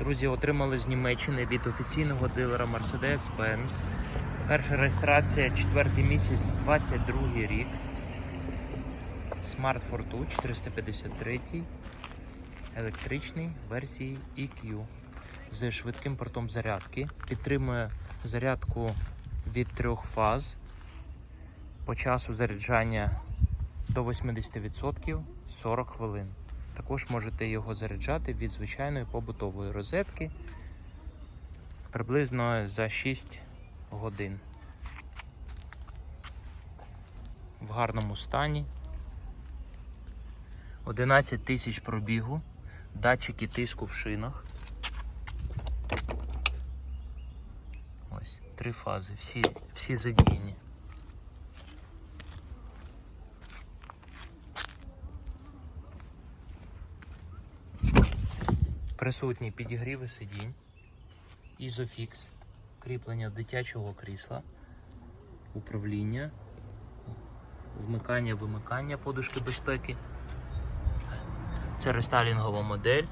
Друзі, отримали з Німеччини від офіційного дилера Mercedes-Benz. Перша реєстрація, четвертий місяць, 22 рік. Smart Fortwo 453 електричний версії EQ з швидким портом зарядки. Підтримує зарядку від трьох фаз. По часу заряджання до 80% 40 хвилин. Також можете його заряджати від звичайної побутової розетки приблизно за 6 годин. В гарному стані. 11 тисяч пробігу, датчики тиску в шинах. Ось, три фази, всі, всі задіяні. Присутні підігріви сидінь, ізофікс, кріплення дитячого крісла, управління, вмикання, вимикання подушки безпеки. Це рестайлінгова модель.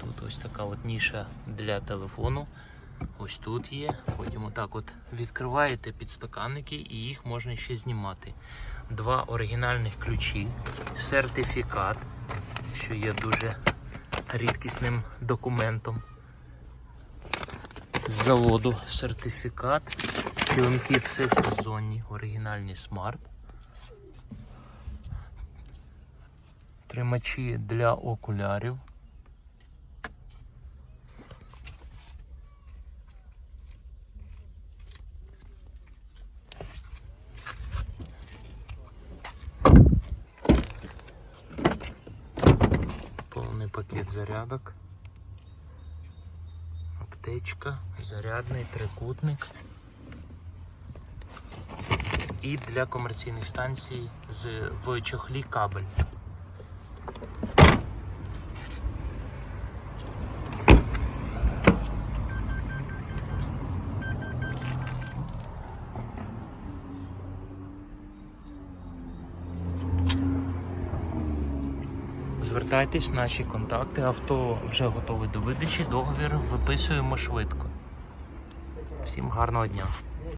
Тут ось така от ніша для телефону. Ось тут є. Потім отак от відкриваєте підстаканники і їх можна ще знімати. Два оригінальних ключі, сертифікат, що є дуже рідкісним документом. З заводу сертифікат. Килимки все сезонні, оригінальні смарт. Тримачі для окулярів. Пакет зарядок. Аптечка, зарядний трикутник. І для комерційних станцій з в чохлі кабель. Звертайтесь, наші контакти. Авто вже готове до видачі. Договір виписуємо швидко. Всім гарного дня.